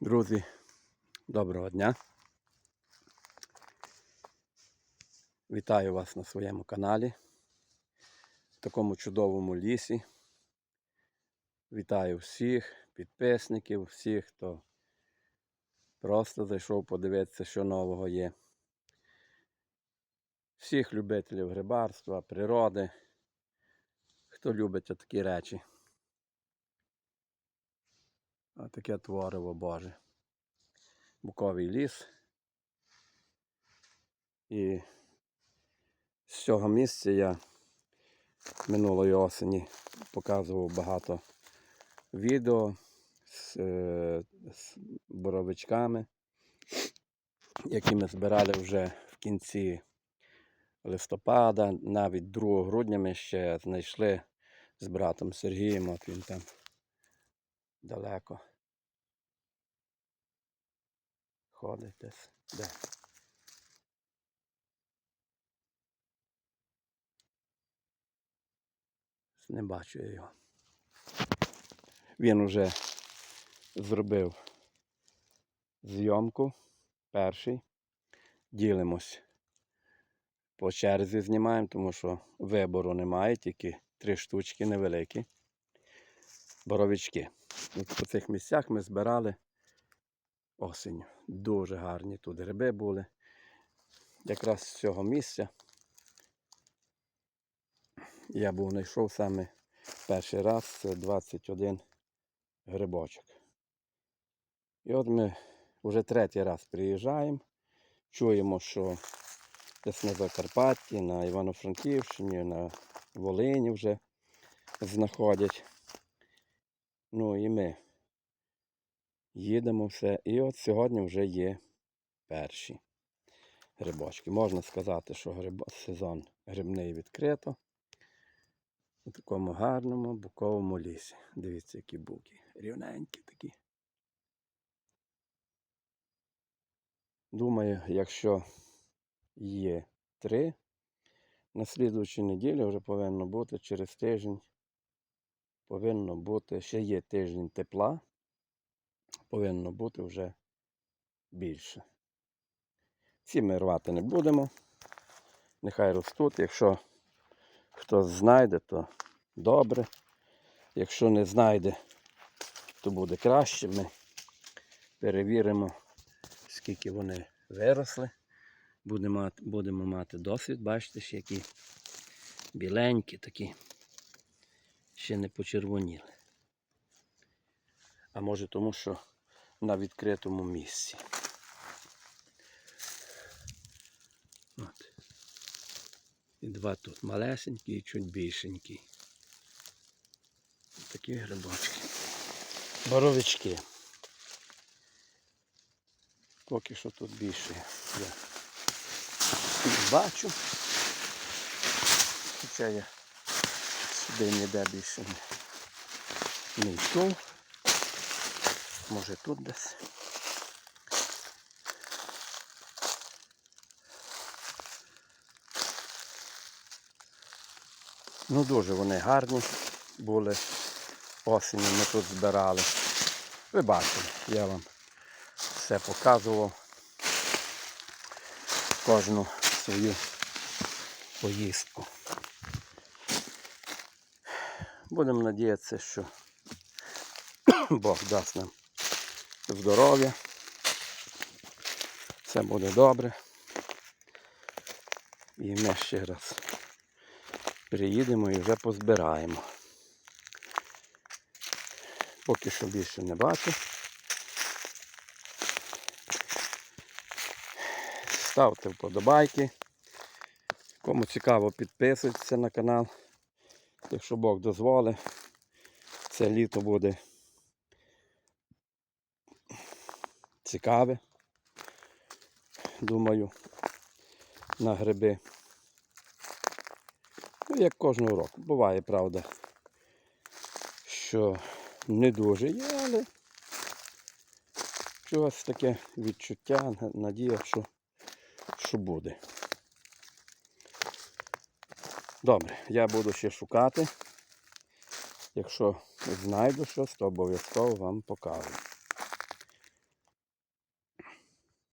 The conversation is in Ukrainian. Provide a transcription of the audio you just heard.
Друзі, доброго дня. Вітаю вас на своєму каналі, в такому чудовому лісі. Вітаю всіх підписників, всіх, хто просто зайшов подивитися, що нового є. Всіх любителів грибарства, природи, хто любить такі речі. А таке твориво Боже. Буковий ліс. І з цього місця я минулої осені показував багато відео з, е, з боровичками, які ми збирали вже в кінці листопада, навіть 2 грудня ми ще знайшли з братом Сергієм, от він там далеко. Ходить десь. Де? Не бачу я його. Він уже зробив зйомку перший. Ділимось. По черзі знімаємо, тому що вибору немає, тільки три штучки невеликі. Боровички. От по цих місцях ми збирали осінню. Дуже гарні тут гриби були. Якраз з цього місця я був знайшов саме перший раз 21 грибочок. І от ми вже третій раз приїжджаємо, чуємо, що десь на Закарпатті, на Івано-Франківщині, на Волині вже знаходять. Ну і ми їдемо все. І от сьогодні вже є перші грибочки. Можна сказати, що гриб... сезон грибний відкрито. У такому гарному буковому лісі. Дивіться, які буки. Рівненькі такі. Думаю, якщо є три, на слідуючій неділі вже повинно бути через тиждень. Повинно бути, ще є тиждень тепла, повинно бути вже більше. Ці ми рвати не будемо. Нехай ростуть. Якщо хтось знайде, то добре. Якщо не знайде, то буде краще. Ми перевіримо, скільки вони виросли. Будемо мати, будемо мати досвід, бачите, ще які біленькі такі, ще не почервоніли. А може тому, що на відкритому місці. От. І два тут малесенькі і чуть більшенькі. Такі грибочки. Боровички. Поки що тут більше я бачу. Хоча я сюди ніде більше не, йшов. Може тут десь. Ну дуже вони гарні були. Осінню ми тут збирали. Ви бачили, я вам все показував. Кожну свою поїздку. Будемо надіятися, що Бог дасть нам здоров'я. Все буде добре. І ми ще раз приїдемо і вже позбираємо. Поки що більше не бачу. Ставте вподобайки. Кому цікаво, підписуйтесь на канал. Якщо Бог дозволить, це літо буде цікаве. Думаю, на гриби. Ну, як кожного року. Буває, правда, що не дуже є, але чогось таке відчуття, надія, що, що буде. Добре, я буду ще шукати. Якщо знайду щось, то обов'язково вам покажу.